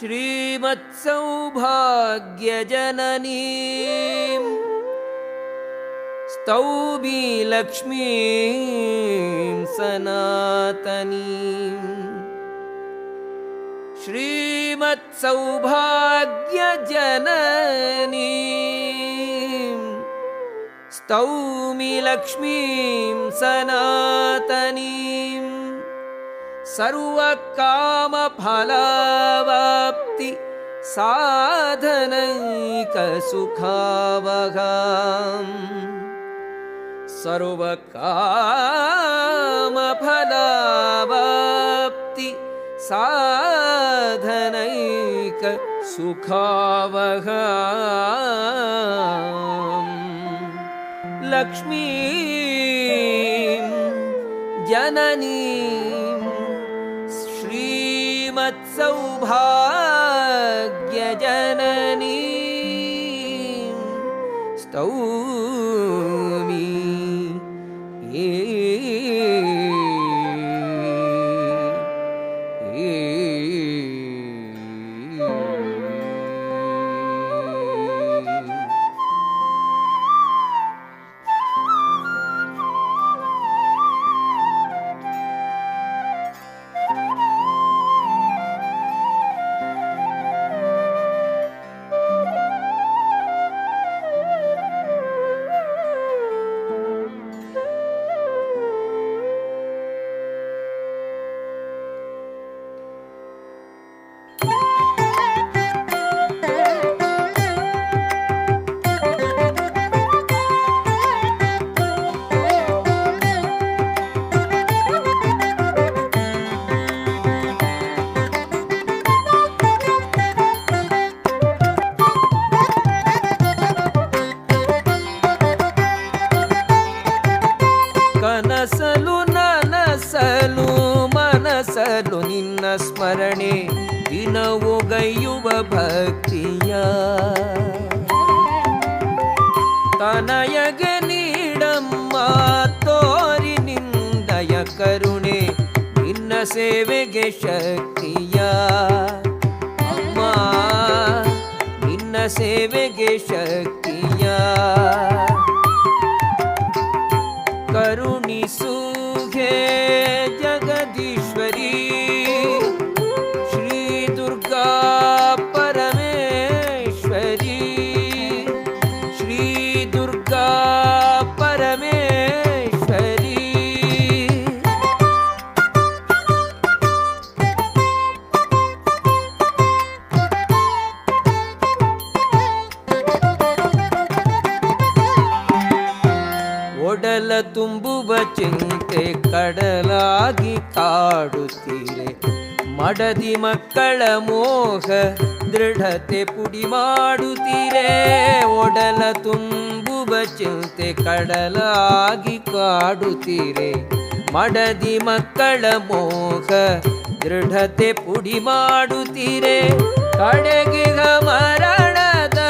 श्रीमत्सौभाग्यजननीं। स्तौबी लक्ष्मीं सनातनीम् श्रीमत्सौभाग्यजननीं। स्तौमि लक्ष्मीं सनातनीं। सर्वकामफलावाप्ति साधनैकसुखावघ सर्वकामफलावाप्ति साधनैकसुखावग लक्ष्मी जननी श्रीमत्सौभा जननी स्तौ ಕನಸಲು ನನಸಲು, ಮನಸಲು ನಿನ್ನ ಸ್ಮರಣೆ. ದಿನವು ಗೈಯುವ ಭಕ್ತಿಯ ತನಯಗೆ ನೀಡಮ್ಮ, ತೋರಿ ನಿಂದಯ ಕರುಣೆ. ನಿನ್ನ ಸೇವೆಗೆ ಶಕ್ತಿಯ ಅಮ್ಮ, ನಿನ್ನ ಸೇವೆಗೆ ಶಕ್ತಿಯ ಒಡಲ ತುಂಬುವ ಚಿಂತೆ ಕಡಲಾಗಿ ಕಾಡುತ್ತೀರೆ ಮಡದಿ ಮಕ್ಕಳ ಮೋಹ ದೃಢತೆ ಪುಡಿ ಮಾಡುತ್ತೀರೆ ಒಡಲ ತುಂಬುವ ಚಿಂತೆ ಕಡಲಾಗಿ ಕಾಡುತ್ತೀರೆ ಮಡದಿ ಮಕ್ಕಳ ಮೋಹ ದೃಢತೆ ಪುಡಿ ಮಾಡುತ್ತೀರೆ ಕಡೆಗೆ ಮರಣದ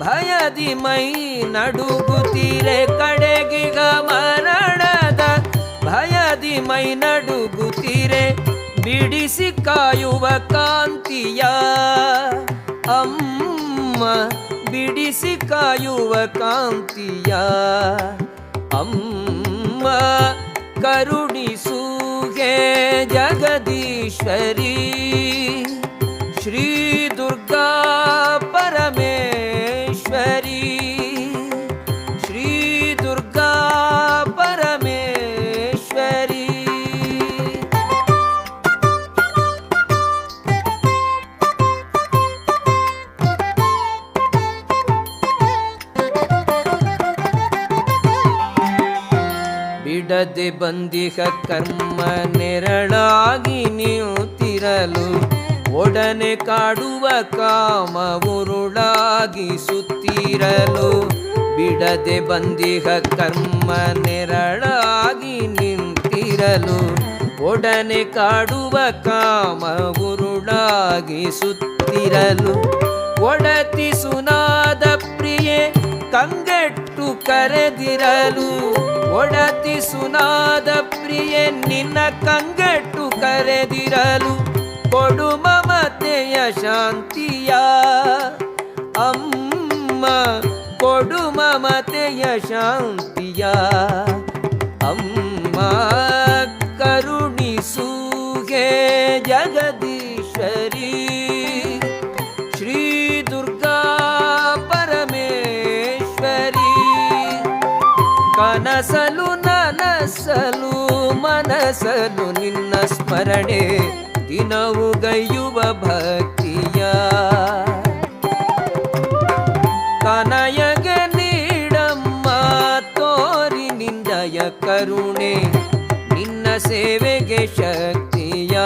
ಭಯದಿ ಮೈ ನಡುಗುತ್ತೀರೆ ಕಡೆಗಿಗ ಮರಣದ ಭಯದಿ ಮೈ ನಡುಗುತ್ತಿರೆ, ಬಿಡಿಸಿ ಕಾಯುವ ಕಾಂತಿಯ ಅಮ್ಮ, ಬಿಡಿಸಿ ಕಾಯುವ ಕಾಂತಿಯ ಅಮ್ಮ ಕರುಣಿಸುಗೆ ಜಗದೀಶ್ವರಿ, ಶ್ರೀ ಬಿಡದೆ ಬಂದಿಹ ಕರ್ಮ ನೆರಳಾಗಿ ನಿಂತಿರಲು ಒಡನೆ ಕಾಡುವ ಕಾಮ ಉರುಳಾಗಿ ಸುತ್ತಿರಲು. ಬಿಡದೆ ಬಂದಿಹ ಕರ್ಮ ನೆರಳಾಗಿ ನಿಂತಿರಲು. ಒಡನೆ ಕಾಡುವ ಕಾಮ ಉರುಳಾಗಿ ಸುತ್ತಿರಲು. ಒಡತಿ ಸುನಾದ ಪ್ರಿಯೆ, ಕಂಗೆಟ್ಟು ಕರೆದಿರಲು ಒಡತಿ ಸುನಾದ ಪ್ರಿಯ ನಿನ್ನ ಕಂಗಟ್ಟು ಕರೆದಿರಲು ಕೊಡು ಮಮತೆಯ ಶಾಂತಿಯ ಅಮ್ಮ ಕೊಡು ಮಮತೆಯ ಶಾಂತಿಯ ಅಮ್ಮ ಕನಸಲು ನನಸಲು, ಮನಸಲು ನಿನ್ನ ಸ್ಮರಣೆ, ದಿನವು ಗೈಯುವ ಭಕ್ತಿಯ. ಕನಯಗೆ ನೀಡಮ್ಮ, ತೋರಿ ನಿಂದಯ ಕರುಣೆ, ನಿನ್ನ ಸೇವೆಗೆ ಶಕ್ತಿಯ.